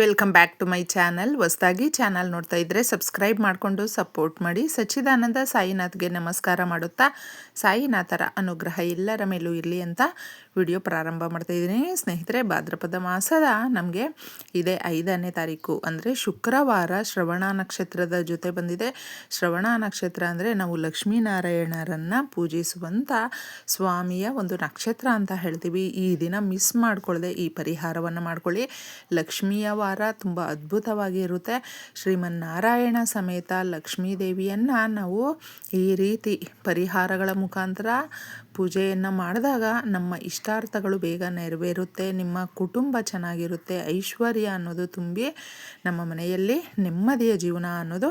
Welcome back to my channel ಹೊಸದಾಗಿ channel ನೋಡ್ತಾ ಇದ್ದರೆ ಸಬ್ಸ್ಕ್ರೈಬ್ ಮಾಡಿಕೊಂಡು ಸಪೋರ್ಟ್ ಮಾಡಿ. ಸಚ್ಚಿದಾನಂದ ಸಾಯಿನಾಥ್ಗೆ ನಮಸ್ಕಾರ ಮಾಡುತ್ತಾ, ಸಾಯಿನಾಥರ ಅನುಗ್ರಹ ಎಲ್ಲರ ಮೇಲೂ ಇರಲಿ ಅಂತ ವಿಡಿಯೋ ಪ್ರಾರಂಭ ಮಾಡ್ತಾ ಇದ್ದೀನಿ. ಸ್ನೇಹಿತರೆ, ಭಾದ್ರಪದ ಮಾಸದ ನಮಗೆ ಇದೇ ಐದನೇ ತಾರೀಕು. ಅಂದರೆ ಶುಕ್ರವಾರ ಶ್ರವಣ ನಕ್ಷತ್ರದ ಜೊತೆ ಬಂದಿದೆ. ಶ್ರವಣ ನಕ್ಷತ್ರ ಅಂದರೆ ನಾವು ಲಕ್ಷ್ಮೀನಾರಾಯಣರನ್ನು ಪೂಜಿಸುವಂಥ ಸ್ವಾಮಿಯ ಒಂದು ನಕ್ಷತ್ರ ಅಂತ ಹೇಳ್ತೀವಿ. ಈ ದಿನ ಮಿಸ್ ಮಾಡಿಕೊಳ್ಳದೆ ಈ ಪರಿಹಾರವನ್ನು ಮಾಡ್ಕೊಳ್ಳಿ. ಲಕ್ಷ್ಮಿಯ ವಾರ ತುಂಬ ಅದ್ಭುತವಾಗಿ ಇರುತ್ತೆ. ಶ್ರೀಮನ್ನಾರಾಯಣ ಸಮೇತ ಲಕ್ಷ್ಮೀ ದೇವಿಯನ್ನು ನಾವು ಈ ರೀತಿ ಪರಿಹಾರಗಳ ಮುಖಾಂತರ ಪೂಜೆಯನ್ನು ಮಾಡಿದಾಗ ನಮ್ಮ ಇಷ್ಟಾರ್ಥಗಳು ಬೇಗ ನೆರವೇರುತ್ತೆ. ನಿಮ್ಮ ಕುಟುಂಬ ಚೆನ್ನಾಗಿರುತ್ತೆ. ಐಶ್ವರ್ಯ ಅನ್ನೋದು ತುಂಬಿ ನಮ್ಮ ಮನೆಯಲ್ಲಿ ನೆಮ್ಮದಿಯ ಜೀವನ ಅನ್ನೋದು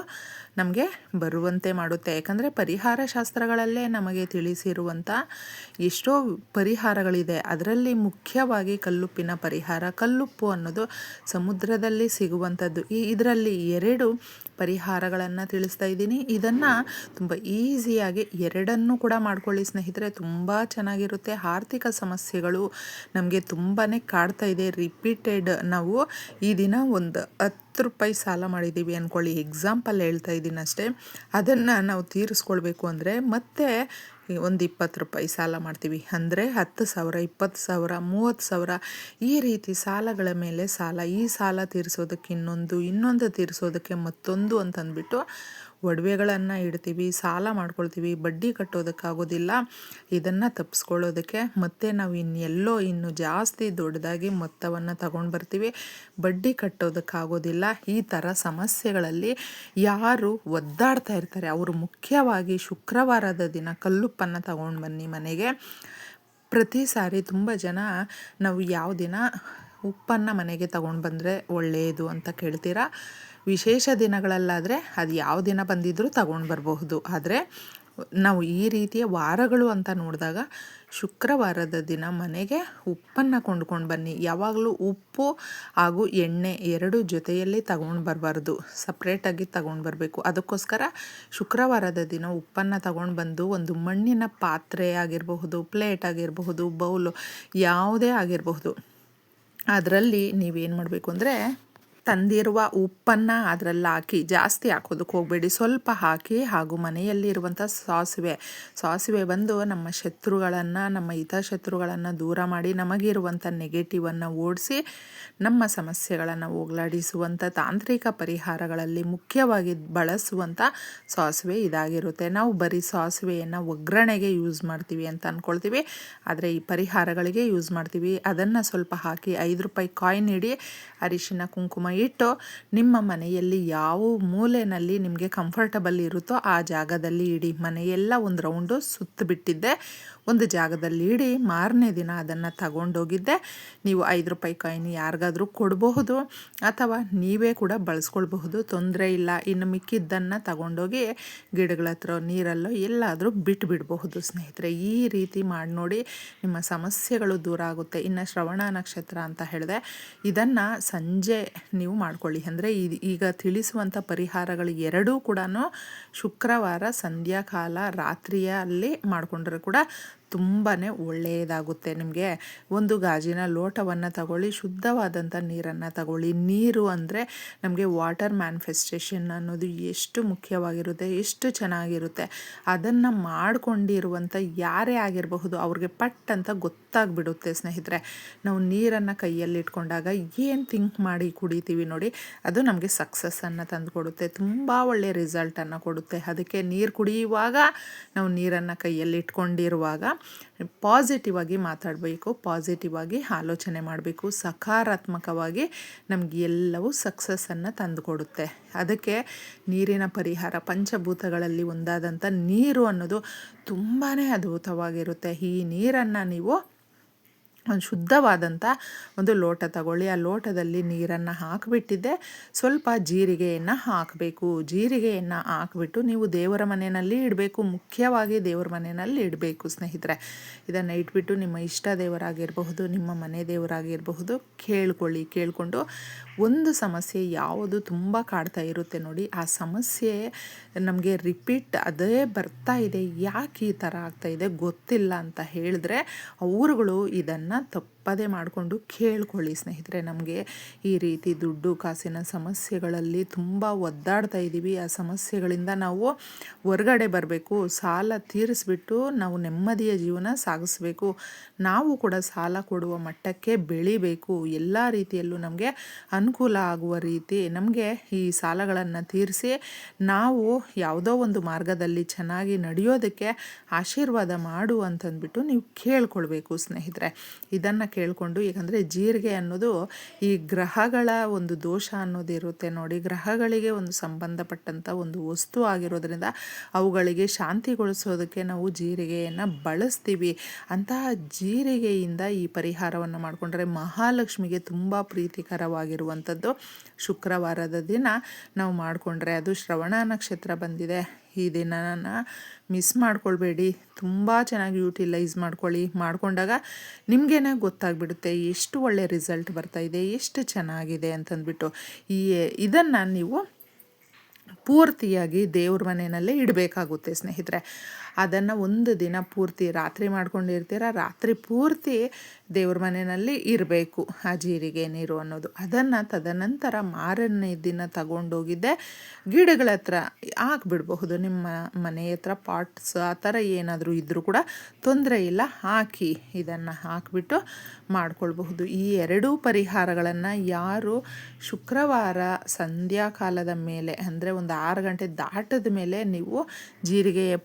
ನಮಗೆ ಬರುವಂತೆ ಮಾಡುತ್ತೆ. ಯಾಕಂದರೆ ಪರಿಹಾರ ಶಾಸ್ತ್ರಗಳಲ್ಲೇ ನಮಗೆ ತಿಳಿಸಿರುವಂಥ ಎಷ್ಟೋ ಪರಿಹಾರಗಳಿದೆ. ಅದರಲ್ಲಿ ಮುಖ್ಯವಾಗಿ ಕಲ್ಲುಪ್ಪಿನ ಪರಿಹಾರ, ಕಲ್ಲುಪ್ಪು ಅನ್ನೋದು ಸಮುದ್ರದಲ್ಲಿ ಸಿಗುವಂಥದ್ದು. ಈ ಇದರಲ್ಲಿ ಎರಡು ಪರಿಹಾರಗಳನ್ನು ತಿಳಿಸ್ತಾ ಇದ್ದೀನಿ. ಇದನ್ನು ತುಂಬ ಈಸಿಯಾಗಿ ಎರಡನ್ನೂ ಕೂಡ ಮಾಡ್ಕೊಳ್ಳಿ ಸ್ನೇಹಿತರೆ. ತುಂಬ ಚೆನ್ನಾಗಿರುತ್ತೆ. ಆರ್ಥಿಕ ಸಮಸ್ಯೆಗಳು ನಮಗೆ ತುಂಬಾ ಕಾಡ್ತಾ ಇದೆ. ರಿಪೀಟೆಡ್ ನಾವು ಈ ದಿನ ಒಂದು ಹತ್ತು ರೂಪಾಯಿ ಸಾಲ ಮಾಡಿದ್ದೀವಿ ಅಂದ್ಕೊಳ್ಳಿ ಎಕ್ಸಾಂಪಲ್ ಹೇಳ್ತಾ ಇದ್ದೀನಿ ಅಷ್ಟೇ ಅದನ್ನು ನಾವು ತೀರಿಸ್ಕೊಳ್ಬೇಕು ಅಂದರೆ ಮತ್ತೆ ಒಂದು ಇಪ್ಪತ್ತು ರೂಪಾಯಿ ಸಾಲ ಮಾಡ್ತೀವಿ. ಅಂದರೆ ಹತ್ತು ಸಾವಿರ, ಇಪ್ಪತ್ತು ಸಾವಿರ, ಮೂವತ್ತು ಸಾವಿರ ಈ ರೀತಿ ಸಾಲಗಳ ಮೇಲೆ ಸಾಲ, ಈ ಸಾಲ ತೀರಿಸೋದಕ್ಕೆ ಇನ್ನೊಂದು ಇನ್ನೊಂದು ತೀರಿಸೋದಕ್ಕೆ ಮತ್ತೊಂದು ಅಂತಂದ್ಬಿಟ್ಟು ಒಡವೆಗಳನ್ನು ಇಡ್ತೀವಿ, ಸಾಲ ಮಾಡ್ಕೊಳ್ತೀವಿ, ಬಡ್ಡಿ ಕಟ್ಟೋದಕ್ಕಾಗೋದಿಲ್ಲ. ಇದನ್ನು ತಪ್ಪಿಸ್ಕೊಳ್ಳೋದಕ್ಕೆ ಮತ್ತೆ ನಾವು ಇನ್ನೆಲ್ಲೋ ಇನ್ನು ಜಾಸ್ತಿ ದೊಡ್ಡದಾಗಿ ಮೊತ್ತವನ್ನು ತಗೊಂಡು ಬರ್ತೀವಿ. ಬಡ್ಡಿ ಕಟ್ಟೋದಕ್ಕಾಗೋದಿಲ್ಲ. ಈ ಥರ ಸಮಸ್ಯೆಗಳಲ್ಲಿ ಯಾರು ಒದ್ದಾಡ್ತಾ ಇರ್ತಾರೆ. ಅವರು ಮುಖ್ಯವಾಗಿ ಶುಕ್ರವಾರದ ದಿನ ಕಲ್ಲುಪ್ಪನ್ನು ತಗೊಂಡು ಬನ್ನಿ ಮನೆಗೆ. ಪ್ರತಿ ಸಾರಿ ತುಂಬ ಜನ ನಾವು ಯಾವ ದಿನ ಉಪ್ಪನ್ನು ಮನೆಗೆ ತಗೊಂಡು ಬಂದರೆ ಒಳ್ಳೆಯದು ಅಂತ ಕೇಳ್ತೀರಾ? ವಿಶೇಷ ದಿನಗಳಲ್ಲಾದರೆ ಅದು ಯಾವ ದಿನ ಬಂದಿದ್ದರೂ ತಗೊಂಡು ಬರಬಹುದು. ಆದರೆ ನಾವು ಈ ರೀತಿಯ ವಾರಗಳು ಅಂತ ನೋಡಿದಾಗ ಶುಕ್ರವಾರದ ದಿನ ಮನೆಗೆ ಉಪ್ಪನ್ನು ಕೊಂಡ್ಕೊಂಡು ಬನ್ನಿ. ಯಾವಾಗಲೂ ಉಪ್ಪು ಹಾಗೂ ಎಣ್ಣೆ ಎರಡು ಜೊತೆಯಲ್ಲಿ ತಗೊಂಡು ಬರಬಾರ್ದು. ಸಪ್ರೇಟಾಗಿ ತಗೊಂಡು ಬರಬೇಕು. ಅದಕ್ಕೋಸ್ಕರ ಶುಕ್ರವಾರದ ದಿನ ಉಪ್ಪನ್ನು ತಗೊಂಡು ಬಂದು ಒಂದು ಮಣ್ಣಿನ ಪಾತ್ರೆ ಆಗಿರಬಹುದು, ಪ್ಲೇಟ್ ಆಗಿರಬಹುದು, ಬೌಲು ಯಾವುದೇ ಆಗಿರಬಹುದು. ಅದರಲ್ಲಿ ನೀವೇನು ಮಾಡಬೇಕು ಅಂದರೆ ತಂದಿರುವ ಉಪ್ಪನ್ನು ಅದರಲ್ಲಿ ಹಾಕಿ ಜಾಸ್ತಿ ಹಾಕೋದಕ್ಕೆ ಹೋಗಬೇಡಿ. ಸ್ವಲ್ಪ ಹಾಕಿ ಹಾಗೂ ಮನೆಯಲ್ಲಿರುವಂಥ ಸಾಸಿವೆ. ಸಾಸಿವೆ ಬಂದು ನಮ್ಮ ಶತ್ರುಗಳನ್ನು, ನಮ್ಮ ಹಿತಶತ್ರುಗಳನ್ನು ದೂರ ಮಾಡಿ ನಮಗಿರುವಂಥ ನೆಗೆಟಿವನ್ನು ಓಡಿಸಿ ನಮ್ಮ ಸಮಸ್ಯೆಗಳನ್ನು ಹೋಗಲಾಡಿಸುವಂಥ ತಾಂತ್ರಿಕ ಪರಿಹಾರಗಳಲ್ಲಿ ಮುಖ್ಯವಾಗಿ ಬಳಸುವಂಥ ಸಾಸಿವೆ ಇದಾಗಿರುತ್ತೆ. ನಾವು ಬರೀ ಸಾಸಿವೆಯನ್ನು ಒಗ್ಗರಣೆಗೆ ಯೂಸ್ ಮಾಡ್ತೀವಿ ಅಂತ ಅಂದ್ಕೊಳ್ತೀವಿ ಆದರೆ ಈ ಪರಿಹಾರಗಳಿಗೆ ಯೂಸ್ ಮಾಡ್ತೀವಿ. ಅದನ್ನು ಸ್ವಲ್ಪ ಹಾಕಿ ಐದು ರೂಪಾಯಿ ಕಾಯಿನ್ ಇಡಿ, ಅರಿಶಿನ, ಕುಂಕುಮ ಇಟ್ಟು ನಿಮ್ಮ ಮನೆಯಲ್ಲಿ ಯಾವ ಮೂಲೆಯಲ್ಲಿ ನಿಮಗೆ ಕಂಫರ್ಟಬಲ್ ಇರುತ್ತೋ ಆ ಜಾಗದಲ್ಲಿ ಇಡಿ. ಮನೆಯೆಲ್ಲ ಒಂದು ರೌಂಡು ಸುತ್ತ ಬಿಟ್ಟಿದ್ದೆ. ಒಂದು ಜಾಗದಲ್ಲಿ ಇಡಿ. ಮಾರನೇ ದಿನ ಅದನ್ನು ತಗೊಂಡೋಗಿದ್ದೆ. ನೀವು ಐದು ರೂಪಾಯಿ ಕಾಯಿನ್ ಯಾರಿಗಾದರೂ ಕೊಡಬಹುದು ಅಥವಾ ನೀವೇ ಕೂಡ ಬಳಸ್ಕೊಳ್ಬಹುದು. ತೊಂದರೆ ಇಲ್ಲ. ಇನ್ನು ಮಿಕ್ಕಿದ್ದನ್ನು ತಗೊಂಡೋಗಿ ಗಿಡಗಳ ಹತ್ರ, ನೀರಲ್ಲೋ ಎಲ್ಲಾದರೂ ಬಿಟ್ಟು ಬಿಡಬಹುದು ಸ್ನೇಹಿತರೆ. ಈ ರೀತಿ ಮಾಡಿ ನೋಡಿ ನಿಮ್ಮ ಸಮಸ್ಯೆಗಳು ದೂರ ಆಗುತ್ತೆ. ಇನ್ನು ಶ್ರವಣ ನಕ್ಷತ್ರ ಅಂತ ಹೇಳಿದೆ. ಇದನ್ನು ಸಂಜೆ ನೀವು ಮಾಡ್ಕೊಳ್ಳಿ. ಅಂದರೆ ಈಗ ತಿಳಿಸುವಂಥ ಪರಿಹಾರಗಳು ಎರಡೂ ಕೂಡ ಶುಕ್ರವಾರ ಸಂಧ್ಯಾಕಾಲ ರಾತ್ರಿಯಲ್ಲಿ ಮಾಡಿಕೊಂಡ್ರೆ ಕೂಡ ತುಂಬಾ ಒಳ್ಳೆಯದಾಗುತ್ತೆ. ನಿಮಗೆ ಒಂದು ಗಾಜಿನ ಲೋಟವನ್ನು ತಗೊಳ್ಳಿ ಶುದ್ಧವಾದಂಥ ನೀರನ್ನು ತಗೊಳ್ಳಿ. ನೀರು ಅಂದರೆ ನಮಗೆ ವಾಟರ್ ಮ್ಯಾನಿಫೆಸ್ಟೇಷನ್ ಅನ್ನೋದು ಎಷ್ಟು ಮುಖ್ಯವಾಗಿರುತ್ತೆ, ಎಷ್ಟು ಚೆನ್ನಾಗಿರುತ್ತೆ, ಅದನ್ನು ಮಾಡಿಕೊಂಡಿರುವಂಥ ಯಾರೇ ಆಗಿರಬಹುದು ಅವ್ರಿಗೆ ಪಟ್ ಅಂತ ಗೊತ್ತಾಗ್ಬಿಡುತ್ತೆ ಸ್ನೇಹಿತರೆ. ನಾವು ನೀರನ್ನು ಕೈಯಲ್ಲಿ ಇಟ್ಕೊಂಡಾಗ ಏನು ಥಿಂಕ್ ಮಾಡಿ ಕುಡಿತೀವಿ ನೋಡಿ, ಅದು ನಮಗೆ ಸಕ್ಸಸ್ಸನ್ನು ತಂದು ಕೊಡುತ್ತೆ ತುಂಬ ಒಳ್ಳೆಯ ರಿಸಲ್ಟನ್ನು ಕೊಡುತ್ತೆ. ಅದಕ್ಕೆ ನೀರು ಕುಡಿಯುವಾಗ, ನಾವು ನೀರನ್ನು ಕೈಯಲ್ಲಿ ಇಟ್ಕೊಂಡಿರುವಾಗ ಪಾಸಿಟಿವ್ ಆಗಿ ಮಾತಾಡಬೇಕು ಪಾಸಿಟಿವ್ ಆಗಿ ಆಲೋಚನೆ ಮಾಡಬೇಕು, ಸಕಾರಾತ್ಮಕವಾಗಿ ನಮಗೆ ಎಲ್ಲವೂ ಸಕ್ಸಸ್ಸನ್ನು ತಂದುಕೊಡುತ್ತೆ. ಅದಕ್ಕೆ ನೀರಿನ ಪರಿಹಾರ, ಪಂಚಭೂತಗಳಲ್ಲಿ ಒಂದಾದಂಥ ನೀರು ಅನ್ನೋದು ತುಂಬಾ ಅದ್ಭುತವಾಗಿರುತ್ತೆ. ಈ ನೀರನ್ನು ನೀವು ಒಂದು ಶುದ್ಧವಾದಂಥ ಒಂದು ಲೋಟ ತಗೊಳ್ಳಿ. ಆ ಲೋಟದಲ್ಲಿ ನೀರನ್ನು ಹಾಕಿಬಿಟ್ಟಿದ್ದೆ. ಸ್ವಲ್ಪ ಜೀರಿಗೆಯನ್ನು ಹಾಕಬೇಕು. ಜೀರಿಗೆಯನ್ನು ಹಾಕಿಬಿಟ್ಟು ನೀವು ದೇವರ ಮನೆಯಲ್ಲಿ ಇಡಬೇಕು. ಮುಖ್ಯವಾಗಿ ದೇವರ ಮನೆಯಲ್ಲಿ ಇಡಬೇಕು ಸ್ನೇಹಿತರೆ. ಇದನ್ನು ಇಟ್ಬಿಟ್ಟು ನಿಮ್ಮ ಇಷ್ಟ ದೇವರಾಗಿರಬಹುದು, ನಿಮ್ಮ ಮನೆ ದೇವರಾಗಿರಬಹುದು, ಕೇಳ್ಕೊಳ್ಳಿ. ಕೇಳಿಕೊಂಡು ಒಂದು ಸಮಸ್ಯೆ ಯಾವುದು ತುಂಬ ಕಾಡ್ತಾ ಇರುತ್ತೆ ನೋಡಿ. ಆ ಸಮಸ್ಯೆ ನಮಗೆ ರಿಪೀಟ್ ಅದೇ ಬರ್ತಾ ಇದೆ. ಯಾಕೆ ಈ ಥರ ಆಗ್ತಾ ಇದೆ ಗೊತ್ತಿಲ್ಲ ಅಂತ ಹೇಳಿದ್ರೆ ಅವರುಗಳು ಇದನ್ನು なトップ ತಪ್ಪದೇ ಮಾಡಿಕೊಂಡು ಕೇಳ್ಕೊಳ್ಳಿ ಸ್ನೇಹಿತರೆ, ನಮಗೆ ಈ ರೀತಿ ದುಡ್ಡು ಕಾಸಿನ ಸಮಸ್ಯೆಗಳಲ್ಲಿ ತುಂಬ ಒದ್ದಾಡ್ತಾ ಇದ್ದೀವಿ. ಆ ಸಮಸ್ಯೆಗಳಿಂದ ನಾವು ಹೊರಗಡೆ ಬರಬೇಕು, ಸಾಲ ತೀರಿಸ್ಬಿಟ್ಟು ನಾವು ನೆಮ್ಮದಿಯ ಜೀವನ ಸಾಗಿಸ್ಬೇಕು, ನಾವು ಕೂಡ ಸಾಲ ಕೊಡುವ ಮಟ್ಟಕ್ಕೆ ಬೆಳಿಬೇಕು. ಎಲ್ಲ ರೀತಿಯಲ್ಲೂ ನಮಗೆ ಅನುಕೂಲ ಆಗುವ ರೀತಿ ನಮಗೆ ಈ ಸಾಲಗಳನ್ನು ತೀರಿಸಿ ನಾವು ಯಾವುದೋ ಒಂದು ಮಾರ್ಗದಲ್ಲಿ ಚೆನ್ನಾಗಿ ನಡೆಯೋದಕ್ಕೆ ಆಶೀರ್ವಾದ ಮಾಡು ಅಂತಂದ್ಬಿಟ್ಟು ನೀವು ಕೇಳ್ಕೊಳ್ಬೇಕು ಸ್ನೇಹಿತರೆ. ಇದನ್ನು ಕೇಳಿಕೊಂಡು ಏಕೆಂದರೆ ಜೀರಿಗೆ ಅನ್ನೋದು ಈ ಗ್ರಹಗಳ ಒಂದು ದೋಷ ಅನ್ನೋದಿರುತ್ತೆ ನೋಡಿ. ಗ್ರಹಗಳಿಗೆ ಒಂದು ಸಂಬಂಧಪಟ್ಟಂಥ ಒಂದು ವಸ್ತು ಆಗಿರೋದ್ರಿಂದ ಅವುಗಳಿಗೆ ಶಾಂತಿಗೊಳಿಸೋದಕ್ಕೆ ನಾವು ಜೀರಿಗೆಯನ್ನು ಬಳಸ್ತೀವಿ. ಅಂತಹ ಜೀರಿಗೆಯಿಂದ ಈ ಪರಿಹಾರವನ್ನು ಮಾಡಿಕೊಂಡ್ರೆ ಮಹಾಲಕ್ಷ್ಮಿಗೆ ತುಂಬ ಪ್ರೀತಿಕರವಾಗಿರುವಂಥದ್ದು. ಶುಕ್ರವಾರದ ದಿನ ನಾವು ಮಾಡಿಕೊಂಡ್ರೆ ಅದು ಶ್ರವಣ ನಕ್ಷತ್ರ ಬಂದಿದೆ. ಈ ಮಿಸ್ ಮಾಡ್ಕೊಳ್ಬೇಡಿ. ತುಂಬ ಚೆನ್ನಾಗಿ ಯೂಟಿಲೈಸ್ ಮಾಡ್ಕೊಳ್ಳಿ. ಮಾಡ್ಕೊಂಡಾಗ ನಿಮಗೇನೆ ಗೊತ್ತಾಗ್ಬಿಡುತ್ತೆ, ಎಷ್ಟು ಒಳ್ಳೆ ರಿಸಲ್ಟ್ ಬರ್ತಾ ಇದೆ, ಎಷ್ಟು ಚೆನ್ನಾಗಿದೆ ಅಂತಂದ್ಬಿಟ್ಟು. ಈ, ಇದನ್ನು ನೀವು ಪೂರ್ತಿಯಾಗಿ ದೇವ್ರ ಮನೆಯಲ್ಲೇ ಇಡಬೇಕಾಗುತ್ತೆ ಸ್ನೇಹಿತರೆ. ಅದನ್ನು ಒಂದು ದಿನ ಪೂರ್ತಿ ರಾತ್ರಿ ಮಾಡ್ಕೊಂಡಿರ್ತೀರ, ರಾತ್ರಿ ಪೂರ್ತಿ ದೇವ್ರ ಮನೆಯಲ್ಲಿ ಇರಬೇಕು ಆ ಜೀರಿಗೆ ನೀರು ಅನ್ನೋದು. ಅದನ್ನು ತದನಂತರ ಮಾರನೇ ದಿನ ತಗೊಂಡೋಗಿದ್ದೆ. ಗಿಡಗಳ ಹತ್ರ ಹಾಕ್ಬಿಡ್ಬಹುದು. ನಿಮ್ಮ ಮನೆ ಹತ್ರ ಪಾಟ್ಸ್ ಆ ಥರ ಏನಾದರೂ ಇದ್ದರೂ ಕೂಡ ತೊಂದರೆ ಇಲ್ಲ, ಹಾಕಿ ಇದನ್ನು ಹಾಕಿಬಿಟ್ಟು ಮಾಡ್ಕೊಳ್ಬಹುದು. ಈ ಎರಡೂ ಪರಿಹಾರಗಳನ್ನು ಯಾರು ಶುಕ್ರವಾರ ಸಂಧ್ಯಾಕಾಲದ ಮೇಲೆ, ಅಂದರೆ ಒಂದು ಆರು ಗಂಟೆ ದಾಟದ ಮೇಲೆ ನೀವು ಜೀರಿಗೆಯ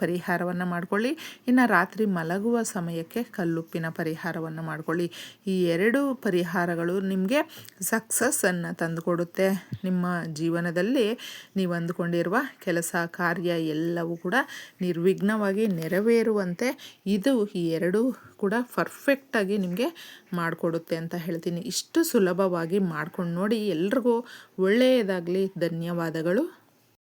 ಪರಿಹಾರವನ್ನು ಮಾಡ್ಕೊಳ್ಳಿ. ಇನ್ನು ರಾತ್ರಿ ಮಲಗುವ ಸಮಯಕ್ಕೆ ಕಲ್ಲುಪ್ಪಿನ ಪರಿಹಾರವನ್ನು ಮಾಡಿಕೊಳ್ಳಿ. ಈ ಎರಡು ಪರಿಹಾರಗಳು ನಿಮಗೆ ಸಕ್ಸಸ್ಸನ್ನು ತಂದುಕೊಡುತ್ತೆ. ನಿಮ್ಮ ಜೀವನದಲ್ಲಿ ನೀವು ಅಂದುಕೊಂಡಿರುವ ಕೆಲಸ, ಕಾರ್ಯ ಎಲ್ಲವೂ ಕೂಡ ನಿರ್ವಿಘ್ನವಾಗಿ ನೆರವೇರುವಂತೆ ಇದು ಈ ಎರಡೂ ಕೂಡ ಪರ್ಫೆಕ್ಟಾಗಿ ನಿಮಗೆ ಮಾಡಿಕೊಡುತ್ತೆ ಅಂತ ಹೇಳ್ತೀನಿ. ಇಷ್ಟು ಸುಲಭವಾಗಿ ಮಾಡ್ಕೊಂಡು ನೋಡಿ ಎಲ್ರಿಗೂ ಒಳ್ಳೆಯದಾಗಲಿ. ಧನ್ಯವಾದಗಳು.